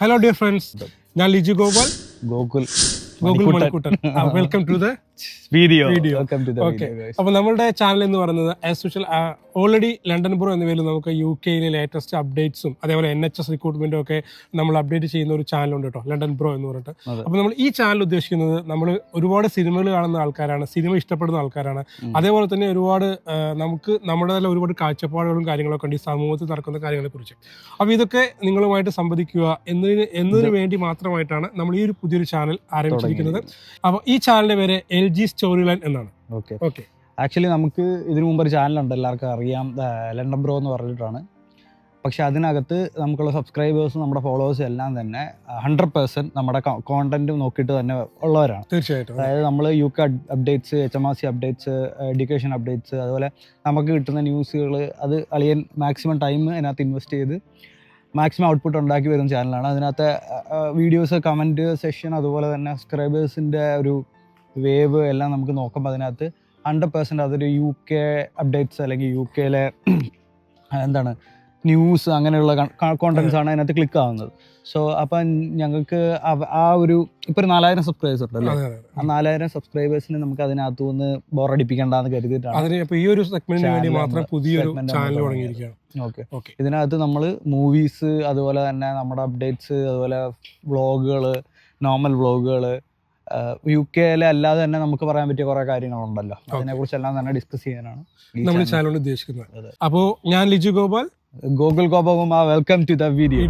Hello dear friends ഞാൻ Liju Gopal Gokul Gokul Manikuttan. Welcome to the video Video. Welcome to the okay അപ്പൊ നമ്മുടെ channel എന്ന് പറയുന്നത് as usual already London bro എന്ന പേരിൽ നമുക്ക് യു കെയിലെ ലേറ്റസ്റ്റ് അപ്ഡേറ്റ്സും അതേപോലെ എൻ എച്ച് എസ് റിക്രൂട്ട്മെന്റും ഒക്കെ നമ്മൾ അപ്ഡേറ്റ് ചെയ്യുന്ന ഒരു ചാനൽ ഉണ്ട് കേട്ടോ ലണ്ടൻ പ്രോ എന്ന് പറഞ്ഞിട്ട്. അപ്പൊ നമ്മൾ ഈ ചാനൽ ഉദ്ദേശിക്കുന്നത് നമ്മൾ ഒരുപാട് സിനിമകൾ കാണുന്ന ആൾക്കാരാണ് സിനിമ ഇഷ്ടപ്പെടുന്ന ആൾക്കാരാണ്. അതേപോലെ തന്നെ ഒരുപാട് നമുക്ക് നമ്മുടെ തന്നെ ഒരുപാട് കാഴ്ചപ്പാടുകളും കാര്യങ്ങളൊക്കെ ഉണ്ട് ഈ സമൂഹത്തിൽ നടക്കുന്ന കാര്യങ്ങളെ കുറിച്ച് അപ്പൊ ഇതൊക്കെ നിങ്ങളുമായിട്ട് സംവദിക്കുക എന്നതിന് എന്നതിന് വേണ്ടി മാത്രമായിട്ടാണ് നമ്മൾ ഈ ഒരു പുതിയൊരു ചാനൽ ആരംഭിച്ചിരിക്കുന്നത്. അപ്പൊ ഈ ചാനലിന്റെ പേര് എൽ ജി സ്റ്റോറി ലൈൻ എന്നാണ്. ഓക്കെ. ഓക്കെ. ആക്ച്വലി നമുക്ക് ഇതിനു മുമ്പ് ഒരു ചാനലുണ്ട് എല്ലാവർക്കും അറിയാം. ലണ്ടൻ ബ്രോ എന്ന് പറഞ്ഞിട്ടാണ്. പക്ഷെ അതിനകത്ത് നമുക്കുള്ള സബ്സ്ക്രൈബേഴ്സും നമ്മുടെ ഫോളോവേഴ്സും എല്ലാം തന്നെ ഹൺഡ്രഡ് പേഴ്സന്റ് നമ്മുടെ കോണ്ടന്റ് നോക്കിയിട്ട് തന്നെ ഉള്ളവരാണ്. തീർച്ചയായിട്ടും. അതായത് നമ്മൾ U K updates H M R C updates education updates അതുപോലെ നമുക്ക് കിട്ടുന്ന ന്യൂസുകൾ അത് അളിയൻ മാക്സിമം ടൈം അതിനകത്ത് ഇൻവെസ്റ്റ് ചെയ്ത് മാക്സിമം ഔട്ട്പുട്ട് ഉണ്ടാക്കി വരുന്ന ചാനലാണ് അതിനകത്ത് വീഡിയോസ് കമന്റ് സെഷൻ അതുപോലെ തന്നെ സബ്സ്ക്രൈബേഴ്സിന്റെ ഒരു വേവ് എല്ലാം നമുക്ക് നോക്കുമ്പോൾ അതിനകത്ത് ഹൺഡ്രഡ് പേഴ്സന്റ് അതൊരു യു കെ അപ്ഡേറ്റ്സ് അല്ലെങ്കിൽ യു കെയിലെ എന്താണ് ന്യൂസ് അങ്ങനെയുള്ള കോണ്ടൻസ് ആണ് അതിനകത്ത് ക്ലിക്ക് ആവുന്നത്. സോ അപ്പം ഞങ്ങൾക്ക് ആ ഒരു ഇപ്പൊ ഒരു നാലായിരം സബ്സ്ക്രൈബേഴ്സ് ഉണ്ടല്ലോ. ആ നാലായിരം സബ്സ്ക്രൈബേഴ്സിന് നമുക്ക് അതിനകത്ത് നിന്ന് ബോറടിപ്പിക്കണ്ടെന്ന് കരുതിയിട്ടാണ്. ഈ ഒരു സെഗ്മെന്റിന് വേണ്ടി മാത്രം പുതിയൊരു ചാനൽ നമ്മൾ തുടങ്ങിയിരിക്കുകയാണ്. ഓക്കെ ഓക്കെ ഇതിനകത്ത് നമ്മൾ മൂവീസ് അതുപോലെ തന്നെ നമ്മുടെ അപ്ഡേറ്റ്സ് അതുപോലെ വ്ളോഗുകൾ നോർമൽ വ്ളോഗുകൾ യു കെയിലെ അല്ലാതെ തന്നെ നമുക്ക് പറയാൻ പറ്റിയ കുറെ കാര്യങ്ങളുണ്ടല്ലോ. അതിനെ കുറിച്ചെല്ലാം തന്നെ ഡിസ്കസ് ചെയ്യാനാണ് നമ്മൾ ചാനൽ ഉദ്ദേശിക്കുന്നത്. അപ്പോൾ അപ്പോ ഞാൻ Liju Gopal. Gokul Gopakumar welcome to the video